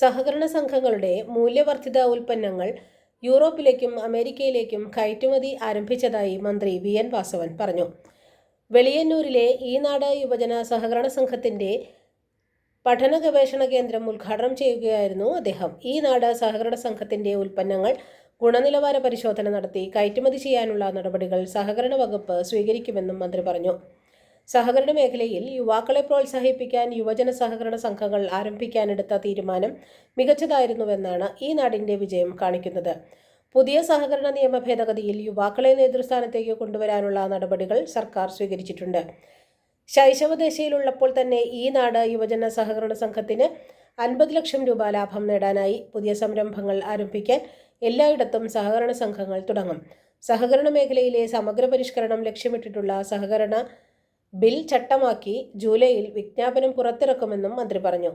സഹകരണ സംഘങ്ങളുടെ മൂല്യവർദ്ധിത ഉൽപ്പന്നങ്ങൾ യൂറോപ്പിലേക്കും അമേരിക്കയിലേക്കും കയറ്റുമതി ആരംഭിച്ചതായി മന്ത്രി വി എൻ വാസവൻ പറഞ്ഞു. വെളിയന്നൂരിലെ ഈനാട് യുവജന സഹകരണ സംഘത്തിന്റെ പഠന ഗവേഷണ കേന്ദ്രം ഉദ്ഘാടനം ചെയ്യുകയായിരുന്നു അദ്ദേഹം. ഈ നാട് സഹകരണ സംഘത്തിന്റെ ഉൽപ്പന്നങ്ങൾ ഗുണനിലവാര പരിശോധന നടത്തി കയറ്റുമതി ചെയ്യാനുള്ള നടപടികൾ സഹകരണ വകുപ്പ് സ്വീകരിക്കുമെന്നും മന്ത്രി പറഞ്ഞു. സഹകരണ മേഖലയിൽ യുവാക്കളെ പ്രോത്സാഹിപ്പിക്കാൻ യുവജന സഹകരണ സംഘങ്ങൾ ആരംഭിക്കാനെടുത്ത തീരുമാനം മികച്ചതായിരുന്നുവെന്നാണ് ഈ നാടിന്റെ വിജയം കാണിക്കുന്നത്. പുതിയ സഹകരണ നിയമ ഭേദഗതിയിൽ യുവാക്കളെ നേതൃസ്ഥാനത്തേക്ക് കൊണ്ടുവരാനുള്ള നടപടികൾ സർക്കാർ സ്വീകരിച്ചിട്ടുണ്ട്. ശൈശവദശയിലുള്ളപ്പോൾ തന്നെ ഈ നാട് യുവജന സഹകരണ സംഘത്തിന് അൻപത് ലക്ഷം രൂപ ലാഭം നേടാനായി പുതിയ സംരംഭങ്ങൾ ആരംഭിക്കാൻ എല്ലായിടത്തും സഹകരണ സംഘങ്ങൾ തുടങ്ങും. സഹകരണ മേഖലയിലെ സമഗ്ര പരിഷ്കരണം ലക്ഷ്യമിട്ടിട്ടുള്ള സഹകരണ ബിൽ ചട്ടമാക്കി ജൂലൈയിൽ വിജ്ഞാപനം പുറത്തിറക്കുമെന്നും മന്ത്രി പറഞ്ഞു